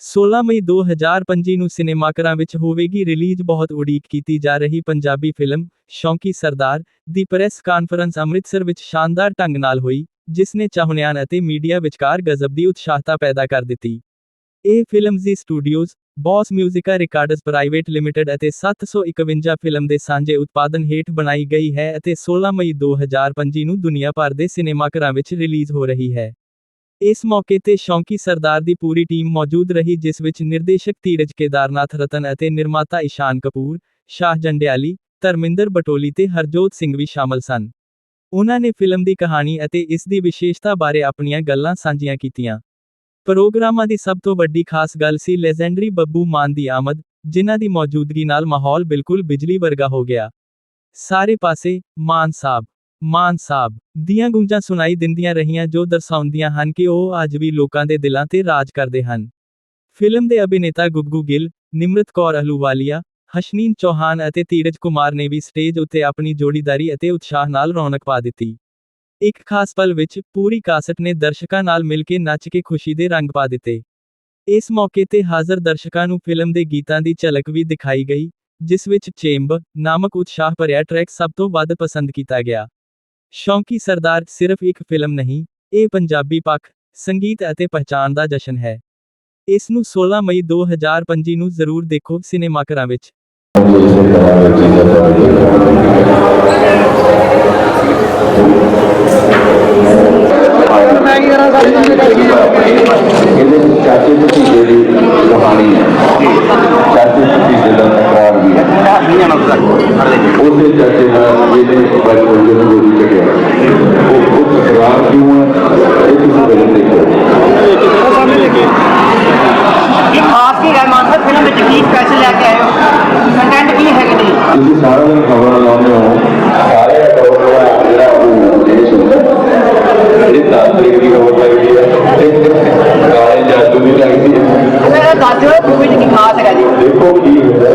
16 ਮਈ 2025 ਨੂੰ ਸਿਨੇਮਾਘਰਾਂ ਵਿੱਚ ਹੋਵੇਗੀ ਰਿਲੀਜ਼, ਬਹੁਤ ਉਡੀਕ ਕੀਤੀ ਜਾ ਰਹੀ ਪੰਜਾਬੀ ਫਿਲਮ ਸ਼ੌਂਕੀ ਸਰਦਾਰ ਦੀ ਪ੍ਰੈਸ ਕਾਨਫਰੰਸ ਅੰਮ੍ਰਿਤਸਰ ਵਿੱਚ ਸ਼ਾਨਦਾਰ ਢੰਗ ਨਾਲ ਹੋਈ, ਜਿਸ ਨੇ ਚਾਹਣਿਆਂ ਅਤੇ ਮੀਡੀਆ ਵਿਚਕਾਰ ਗਜ਼ਬ ਦੀ ਉਤਸ਼ਾਹਤਾ ਪੈਦਾ ਕਰ ਦਿੱਤੀ। ਇਹ film Zee studios, Boss Musica records private limited ਅਤੇ 751 ਫਿਲਮ ਦੇ ਸਾਂਝੇ ਉਤਪਾਦਨ ਹੇਠ ਬਣਾਈ ਗਈ ਹੈ ਅਤੇ 16 ਮਈ 2025 ਨੂੰ ਦੁਨੀਆ ਭਰ ਦੇ ਸਿਨੇਮਾਘਰਾਂ ਵਿੱਚ ਰਿਲੀਜ਼ ਹੋ ਰਹੀ ਹੈ। ਇਸ ਮੌਕੇ ਤੇ ਸ਼ੌਂਕੀ ਸਰਦਾਰ ਦੀ ਪੂਰੀ ਟੀਮ ਮੌਜੂਦ ਰਹੀ, ਜਿਸ ਵਿੱਚ ਨਿਰਦੇਸ਼ਕ ਧੀਰਜ ਕੇਦਾਰਨਾਥ ਰਤਨ ਅਤੇ ਨਿਰਮਾਤਾ ਈਸ਼ਾਨ ਕਪੂਰ, ਸ਼ਾਹ ਜੰਡਿਆਲੀ, ਧਰਮਿੰਦਰ ਬਟੋਲੀ ਤੇ ਹਰਜੋਤ ਸਿੰਘ ਵੀ ਸ਼ਾਮਲ ਸਨ। ਉਹਨਾਂ ਨੇ ਫਿਲਮ ਦੀ ਕਹਾਣੀ ਅਤੇ ਇਸ ਦੀ ਵਿਸ਼ੇਸ਼ਤਾ ਬਾਰੇ ਆਪਣੀਆਂ ਗੱਲਾਂ ਸਾਂਝੀਆਂ ਕੀਤੀਆਂ। ਪ੍ਰੋਗਰਾਮਾਂ ਦੀ ਸਭ ਤੋਂ ਵੱਡੀ ਖਾਸ ਗੱਲ ਸੀ ਲੈਜੈਂਡਰੀ ਬੱਬੂ ਮਾਨ ਦੀ ਆਮਦ, ਜਿਨ੍ਹਾਂ ਦੀ ਮੌਜੂਦਗੀ ਨਾਲ ਮਾਹੌਲ ਬਿਲਕੁਲ ਬਿਜਲੀ ਵਰਗਾ ਹੋ ਗਿਆ। ਸਾਰੇ ਪਾਸੇ ਮਾਨ ਸਾਹਿਬ ਮਾਨ ਸਾਹਿਬ, ਦੀਆਂ ਗੂੰਜਾਂ ਸੁਣਾਈ ਦਿੰਦੀਆਂ ਰਹੀਆਂ ਜੋ ਦਰਸਾਉਂਦੀਆਂ ਹਨ ਕਿ ਉਹ ਅੱਜ ਵੀ ਲੋਕਾਂ ਦੇ ਦਿਲਾਂ ਤੇ ਰਾਜ ਕਰਦੇ ਹਨ। ਫਿਲਮ ਦੇ ਅਭਿਨੇਤਾ ਗੁੱਗੂ ਗਿੱਲ, ਨਿਮਰਤ ਕੌਰ ਅਹਲੂਵਾਲੀਆ, ਹਸ਼ਨੀਨ ਚੌਹਾਨ ਅਤੇ ਧੀਰਜ ਕੁਮਾਰ ਨੇ ਵੀ ਸਟੇਜ ਉੱਤੇ ਆਪਣੀ ਜੋੜੀਦਾਰੀ ਅਤੇ ਉਤਸ਼ਾਹ ਨਾਲ ਰੌਣਕ ਪਾ ਦਿੱਤੀ। ਇੱਕ ਖਾਸ ਪਲ ਵਿੱਚ ਪੂਰੀ ਕਾਸਟ ਨੇ ਦਰਸ਼ਕਾਂ ਨਾਲ ਮਿਲ ਕੇ ਨੱਚ ਕੇ ਖੁਸ਼ੀ ਦੇ ਰੰਗ ਪਾ ਦਿੱਤੇ। ਇਸ ਮੌਕੇ ਤੇ ਹਾਜ਼ਰ ਦਰਸ਼ਕਾਂ ਨੂੰ ਫਿਲਮ ਦੇ ਗੀਤਾਂ ਦੀ ਝਲਕ ਵੀ ਦਿਖਾਈ ਗਈ, ਜਿਸ ਵਿੱਚ ਚੇਂਬ ਨਾਮਕ ਉਤਸ਼ਾਹ ਭਰਿਆ ਟਰੈਕ ਸਭ ਤੋਂ ਵੱਧ ਪਸੰਦ ਕੀਤਾ ਗਿਆ। ਸ਼ੌਂਕੀ ਸਰਦਾਰ ਸਿਰਫ ਇੱਕ ਫਿਲਮ ਨਹੀਂ ਇਹ ਪੰਜਾਬੀ ਪੱਖ ਸੰਗੀਤ ਅਤੇ ਪਹਿਚਾਣ ਦਾ ਜਸ਼ਨ ਹੈ। ਇਸ ਨੂੰ 16 ਮਈ 2025 ਨੂੰ ਜ਼ਰੂਰ ਦੇਖੋ ਵਿੱਚ ਦੀ ਚੀਜ਼ਾਂ ਤੁਹਾਡੀ ਇਹਦੇ ਵਿੱਚ। ਚਾਚੇ ਭਤੀਜੇ ਦੀ ਕਹਾਣੀ ਹੈ। ਚਾਚੇ ਭਤੀਜੇ ਦਾ ਟਕਰਾਅ ਵੀ ਹੈ। ਉਸੇ ਚਾਚੇ ਨਾਲ ਜਿਹਨੇ ਬਚਪਨ ਦੇ ਨੂੰ ਸਾਰਾ ਦਿਨ ਖਬਰ ਲਾਉਂਦੇ ਹੋ। ਸਾਰੇ ਖਬਰ ਦਾ ਜਿਹੜਾ ਉਹ ਦੇਸ਼ ਹੁੰਦਾ ਇਹ ਤਾਂਤਰਿਕ ਦੀ ਖਬਰ ਲੱਗਦੀ ਹੈ। ਕਾਲੇ ਜਾਦੂ ਦੀ ਲੱਗਦੀ ਹੈ। ਸਰ ਦੱਸ ਦਿਓ ਮੂਵੀ 'ਚ ਕੀ ਖਾਸ ਹੈਗਾ ਜੀ ਦੇਖੋ ਕੀ ਹੁੰਦਾ